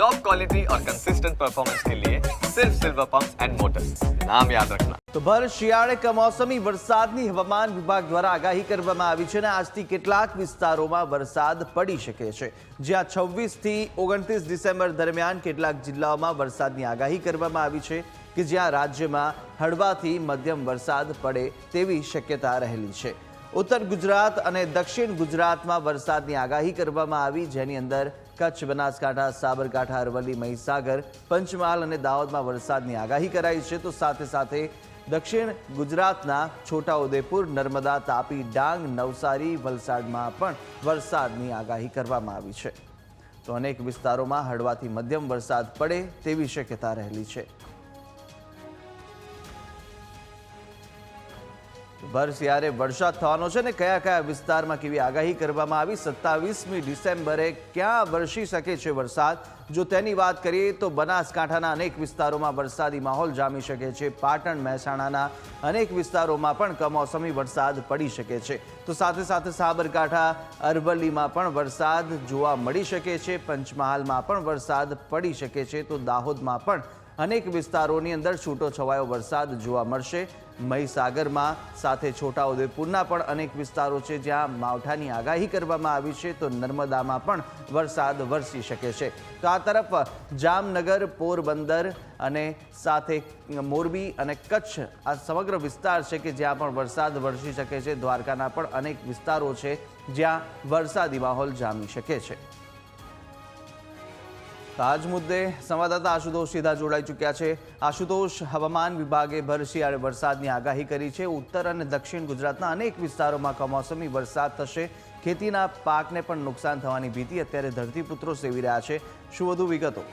Top quality और consistent performance के लिए सिर्फ सिल्वर पंप एंड मोटर्स नाम याद रखना તો ભર શિયાળે કમોસમી વરસાદની હવામાન વિભાગ દ્વારા આગાહી કરવામાં આવી છે અને આજથી કેટલાક વિસ્તારોમાં વરસાદ પડી શકે છે જ્યાં છવ્વીસ થી ઓગણત્રીસ ડિસેમ્બર દરમિયાન કેટલાક જિલ્લાઓમાં વરસાદની આગાહી કરવામાં આવી છે કે જ્યાં રાજ્યમાં હળવાથી મધ્યમ વરસાદ પડે તેવી શક્યતા રહેલી છે ઉત્તર ગુજરાત અને દક્ષિણ ગુજરાતમાં વરસાદની આગાહી કરવામાં આવી જેની અંદર કચ્છ, બનાસકાંઠા, સાબરકાંઠા, અરવલ્લી, મહીસાગર, પંચમહાલ અને દાહોદમાં વરસાદની આગાહી કરાઈ છે. તો સાથે સાથે દક્ષિણ ગુજરાતના છોટાઉદેપુર, નર્મદા, તાપી, ડાંગ, નવસારી વલસાડમાં પણ વરસાદની આગાહી કરવામાં આવી છે. તો અનેક વિસ્તારોમાં હળવાથી મધ્યમ વરસાદ પડે તેવી શક્યતા રહેલી છે. ભર શિયાળે વરસાદ થવાનો છે ને કયા કયા વિસ્તારમાં કેવી આગાહી કરવામાં આવી? સત્તાવીસમી ડિસેમ્બરે ક્યાં વરસી શકે છે વરસાદ? જો તેની વાત કરીએ તો બનાસકાંઠાના અનેક વિસ્તારોમાં વરસાદી માહોલ જામી શકે છે. પાટણ, મહેસાણાના અનેક વિસ્તારોમાં પણ કમોસમી વરસાદ પડી શકે છે. તો સાથે સાથે સાબરકાંઠા, અરવલ્લીમાં પણ વરસાદ જોવા મળી શકે છે. પંચમહાલમાં પણ વરસાદ પડી શકે છે. તો દાહોદમાં પણ અનેક વિસ્તારોની અંદર છૂટો છવાયો વરસાદ જોવા મળશે. મહીસાગરમાં સાથે છોટાઉદેપુરના પણ અનેક વિસ્તારો છે જ્યાં માવઠાની આગાહી કરવામાં આવી છે, તો નર્મદામાં પણ વરસાદ વરસી શકે છે. તો આ તરફ જામનગર, પોરબંદર અને સાથે મોરબી અને કચ્છ આ સમગ્ર વિસ્તાર છે કે જ્યાં પણ વરસાદ વરસી શકે છે. દ્વારકાના પણ અનેક વિસ્તારો છે જ્યાં વરસાદી માહોલ જામી શકે છે. તો આજ મુદ્દે સંવાદદાતા આશુતોષ સીધા જોડાઈ ચૂક્યા છે. આશુતોષ, હવામાન વિભાગે ભર શિયાળે વરસાદની આગાહી કરી છે. ઉત્તર અને દક્ષિણ ગુજરાતના અનેક વિસ્તારોમાં કમોસમી વરસાદ થશે. ખેતીના પાકને પણ નુકસાન થવાની ભીતિ અત્યારે ધરતીપુત્રો સેવી રહ્યા છે. શું વધુ વિગતો?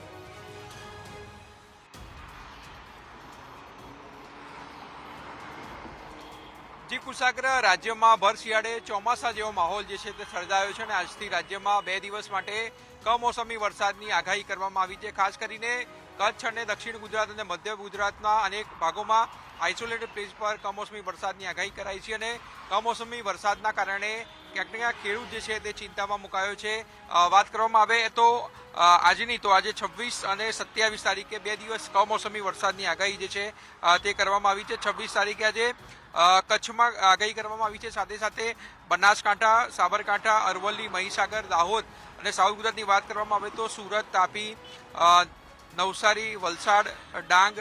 જી કુશાગ્ર રાજ્યમાં ભર શિયાળે ચોમાસા જેવો માહોલ જે છે તે સર્જાયો છે અને આજથી રાજ્યમાં બે દિવસ માટે કમોસમી વરસાદની આગાહી કરવામાં આવી છે. ખાસ કરીને કચ્છ અને દક્ષિણ ગુજરાત અને મધ્ય ગુજરાતના અનેક ભાગોમાં આઇસોલેટેડ પ્લેસ પર કમોસમી વરસાદની આગાહી કરાઈ છે અને કમોસમી વરસાદના કારણે ક્યાંક ક્યાંક ખેડૂત જે છે તે ચિંતામાં મુકાયો છે. વાત કરવામાં આવે તો આજની તો આજે છવ્વીસ અને સત્યાવીસ તારીખે બે દિવસ કમોસમી વરસાદની આગાહી જે છે તે કરવામાં આવી છે. છવ્વીસ તારીખે આજે કચ્છમાં આગાહી કરવામાં આવી છે. સાથે સાથે બનાસકાંઠા, સાબરકાંઠા, અરવલ્લી, મહીસાગર, દાહોદ અને સાઉથ ગુજરાતની વાત કરવામાં આવે તો સુરત, તાપી નવસારી, વલસાડ, ડાંગ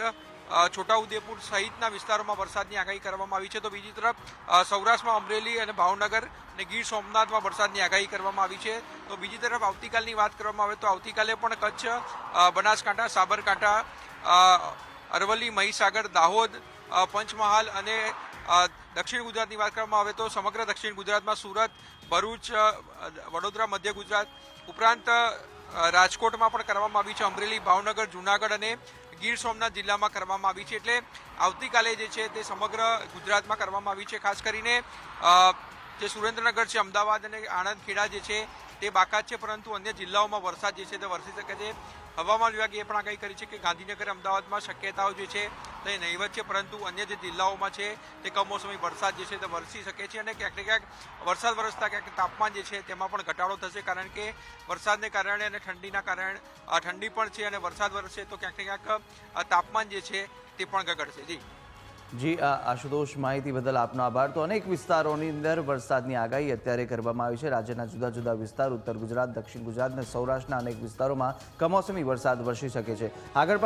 છોટાઉદેપુર સહિતના વિસ્તારોમાં વરસાદની આગાહી કરવામાં આવી છે. તો બીજી તરફ સૌરાષ્ટ્રમાં અમરેલી અને ભાવનગર અને ગીર સોમનાથમાં વરસાદની આગાહી કરવામાં આવી છે. તો બીજી તરફ, આવતીકાલની વાત કરવામાં આવે તો આવતીકાલે પણ કચ્છ બનાસકાંઠા, સાબરકાંઠા અરવલ્લી, મહીસાગર, દાહોદ પંચમહાલ અને દક્ષિણ ગુજરાતની વાત કરવામાં આવે તો સમગ્ર દક્ષિણ ગુજરાતમાં સુરત, ભરૂચ વડોદરા, મધ્ય ગુજરાત ઉપરાંત રાજકોટમાં પણ કરવામાં આવી છે. અમરેલી, ભાવનગર, જુનાગઢ અને ગીર સોમનાથ જિલ્લામાં કરવામાં આવી છે. એટલે આવતીકાલે જે છે તે સમગ્ર ગુજરાતમાં કરવામાં આવી છે. ખાસ કરીને જે સુરેન્દ્રનગર છે, અમદાવાદ અને આણંદ ખેડા જે છે તે બાકાત છે, પરંતુ અન્ય જિલ્લાઓમાં વરસાદ જે છે તે વરસી શકે છે. હવામાન વિભાગે એ પણ આગાહી કરી છે કે ગાંધીનગર, અમદાવાદમાં શક્યતાઓ જે છે તે નહીવત છે, પરંતુ અન્ય જે જિલ્લાઓમાં છે તે કમોસમી વરસાદ જે છે તે વરસી શકે છે અને ક્યાંક ક્યાંક વરસાદ વરસતા ક્યાંક તાપમાન જે છે તેમાં પણ ઘટાડો થશે, કારણ કે વરસાદને કારણે અને ઠંડીના કારણે ઠંડી પણ છે અને વરસાદ વરસશે તો ક્યાંક ક્યાંક તાપમાન જે છે તે પણ ઘટશે જી. જી આશુતોષ માહિતી બદલ આપનો આભાર. તો અનેક વિસ્તારોની અંદર વરસાદની આગાહી અત્યારે કરવામાં આવી છે. રાજ્યના જુદા જુદા વિસ્તાર, ઉત્તર ગુજરાત, દક્ષિણ ગુજરાત અને સૌરાષ્ટ્રના અનેક વિસ્તારોમાં કમોસમી વરસાદ વરસી શકે છે. આગળ